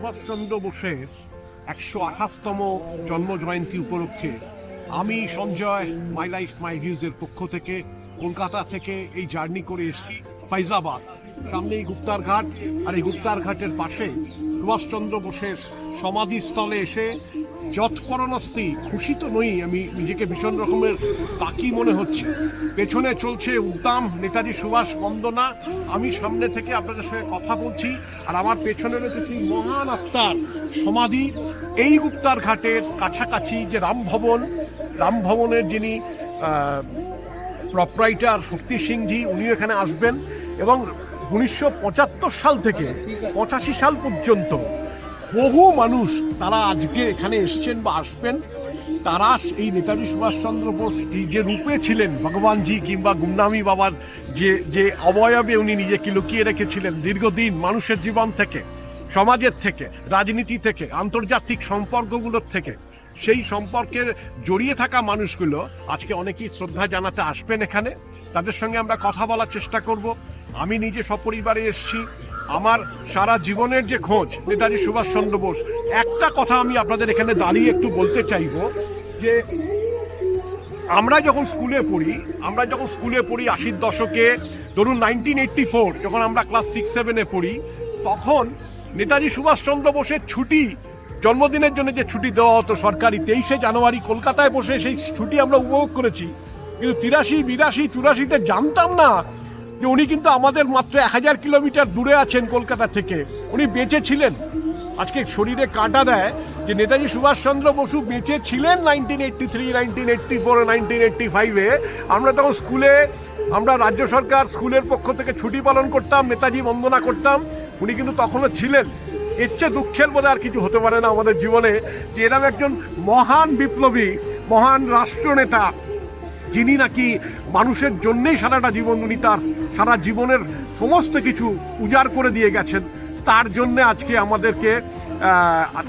সুভাষচন্দ্র বোসের একশো আঠাশতম জন্ম জয়ন্তী উপলক্ষে আমি, সঞ্জয় মাই লাইফ মাই ভিউজের পক্ষ থেকে কলকাতা থেকে এই জার্নি করে এসেছি ফাইজাবাদ সামনে এই গুপ্তার ঘাট, আর এই গুপ্তার ঘাটের পাশে সুভাষচন্দ্র বোসের সমাধিস্থলে এসে যৎপরণস্তি খুশি তো নই আমি নিজেকে ভীষণ রকমের বাকি মনে হচ্ছে। পেছনে চলছে উদ্দাম নেতাজি সুভাষ বন্দনা। আমি সামনে থেকে আপনাদের সঙ্গে কথা বলছি আর আমার পেছনে রয়েছে সেই মহান আত্মার সমাধি। এই গুপ্তার ঘাটের কাছাকাছি যে রামভবন রামভবনের যিনি প্রপরাইটার শক্তি সিংজি উনি এখানে আসবেন এবং উনিশশো পঁচাত্তর সাল থেকে পঁচাশি সাল পর্যন্ত বহু মানুষ তারা আজকে এখানে এসছেন বা আসবেন। তারা এই নেতাজি সুভাষচন্দ্র বোস যে রূপে ছিলেন, ভগবানজি কিংবা গুমনামি বাবার যে যে অবয়বে উনি নিজেকে লুকিয়ে রেখেছিলেন দীর্ঘদিন মানুষের জীবন থেকে, সমাজের থেকে, রাজনীতি থেকে, আন্তর্জাতিক সম্পর্কগুলোর থেকে। সেই সম্পর্কের জড়িয়ে থাকা মানুষগুলো আজকে অনেকেই শ্রদ্ধা জানাতে আসবেন এখানে। তাদের সঙ্গে আমরা কথা বলার চেষ্টা করব। আমি নিজে সপরিবারে এসেছি আমার সারা জীবনের যে খোঁজ, নেতাজি সুভাষচন্দ্র বোস, একটা কথা আমি আপনাদের এখানে দাঁড়িয়ে একটু বলতে চাইব যে, আমরা যখন স্কুলে পড়ি, আমরা যখন স্কুলে পড়ি আশির দশকে, ধরুন নাইনটিন এইটটি ফোর যখন আমরা ক্লাস সিক্স সেভেনে পড়ি, তখন নেতাজি সুভাষচন্দ্র বোসের ছুটি, জন্মদিনের জন্য যে ছুটি দেওয়া হতো সরকারি তেইশে জানুয়ারি কলকাতায় বসে সেই ছুটি আমরা উপভোগ করেছি। কিন্তু তিরাশি, বিরাশি, চুরাশিতে জানতাম না যে উনি কিন্তু আমাদের মাত্র এক হাজার কিলোমিটার দূরে আছেন কলকাতা থেকে। উনি বেঁচে ছিলেন। আজকে শরীরে কাঁটা দেয় যে নেতাজি সুভাষচন্দ্র বসু বেঁচে ছিলেন nineteen eighty three nineteen eighty four nineteen eighty ফাইভে আমরা তখন স্কুলে, আমরা রাজ্য সরকার স্কুলের পক্ষ থেকে ছুটি পালন করতাম, নেতাজি বন্দনা করতাম। উনি কিন্তু তখনও ছিলেন। এর চেয়ে দুঃখের বোধ আর কিছু হতে পারে না আমাদের জীবনে যে এরকম একজন মহান বিপ্লবী, মহান রাষ্ট্রনেতা, যিনি নাকি মানুষের জন্যেই সারাটা জীবন উনি তার সারা জীবনের সমস্ত কিছু উজাড় করে দিয়ে গেছেন। তার জন্য আজকে আমাদেরকে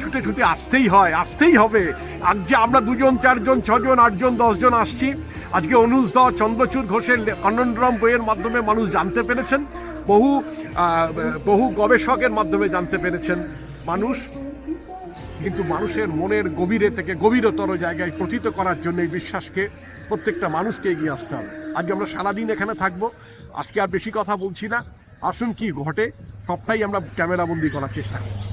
ছুটে ছুটে আসতেই হয়, আসতেই হবে। আজ যে আমরা দুজন, চারজন, ছজন, আটজন, দশজন আসছি, আজকে অনুজ দ, চন্দ্রচূড় ঘোষের কন্নড্রম বইয়ের মাধ্যমে মানুষ জানতে পেরেছেন। বহু বহু গবেষকের মাধ্যমে জানতে পেরেছেন মানুষ। কিন্তু মানুষের মনের গভীরে থেকে গভীরতর জায়গায় প্রথিত করার জন্য এই বিশ্বাসকে প্রত্যেকটা মানুষকে এগিয়ে আসতে হবে। আজকে আমরা সারাদিন এখানে থাকব। আজকে আর বেশি কথা বলছি না। আসুন কি ঘটে, সবটাই আমরা ক্যামেরাবন্দি করার চেষ্টা করছি।